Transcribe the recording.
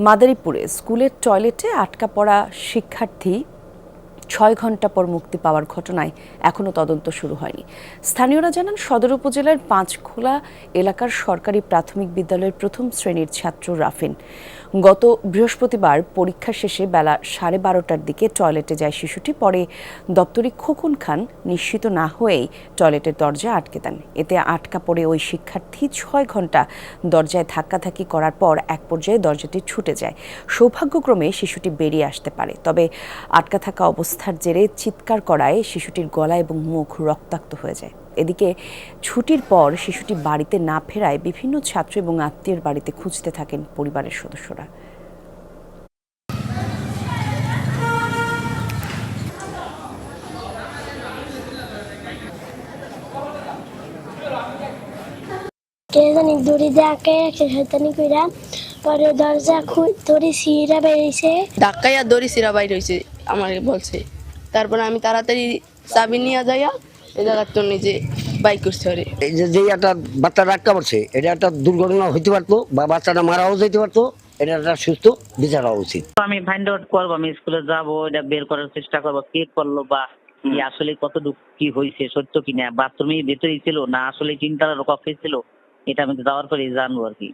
মাদারীপুরে স্কুলের টয়লেটে আটকা পড়া শিক্ষার্থী ছয় ঘণ্টা পর মুক্তি পাওয়ার ঘটনায় এখনও তদন্ত শুরু হয়নি। স্থানীয়রা জানান, সদর উপজেলার পাঁচখোলা এলাকার সরকারি প্রাথমিক বিদ্যালয়ের প্রথম শ্রেণির ছাত্র রাফিন। গত বৃহস্পতিবার পরীক্ষা শেষে বেলা সাড়ে বারোটার দিকে টয়লেটে যায় শিশুটি। পরে দপ্তরি খোকন খান নিশ্চিত না হয়েই টয়লেটের দরজা আটকে দেন। এতে আটকা পড়ে ওই শিক্ষার্থী ছয় ঘণ্টা দরজায় ধাক্কাধাক্কি করার পর এক পর্যায়ে দরজাটি ছুটে যায়। সৌভাগ্যক্রমে শিশুটি বেরিয়ে আসতে পারে। তবে আটকা থাকা অবস্থার জেরে চিৎকার করায় শিশুটির গলা এবং মুখ রক্তাক্ত হয়ে যায়। এদিকে ছুটির পর শিশুটি বাড়িতে না ফেরায় বিভিন্ন ছাত্র এবং আত্মীয়ের বাড়িতে খুঁজতে থাকেন পরিবারের সদস্যরা। কে জানি দড়ি দেয়াকে একটা শয়তানি কইরা। পরে দরজা দড়ি সিঁড়া বেরিয়েছে। ধাক্কাইয়া দড়ি সিরা বাইর হয়েছে আমাকে বলছে। তারপরে আমি তাড়াতাড়ি চাবি নিয়ে যাইয়া এই জায়গার তো নিজে বাইক পারি এই যে যে একটা বাচ্চা রাখতে পারছে এটা একটা দুর্ঘটনা হইতে পারতো বা বাচ্চাটা মারাও যেতে পারতো এটা একটা সুস্থ বিচার হওয়া উচিত আমি ফাইন্ড আউট করব আমি স্কুলে যাব এটা বের করার চেষ্টা করব কে করল বা কি আসলে কতটুকু কি হয়েছে সত্য কিনা? বাথরুমের ভেতরেই ছিল না আসলে তিনতলার কক্ষে ছিল এটা আমি যাওয়ার পরে জানব আর কি।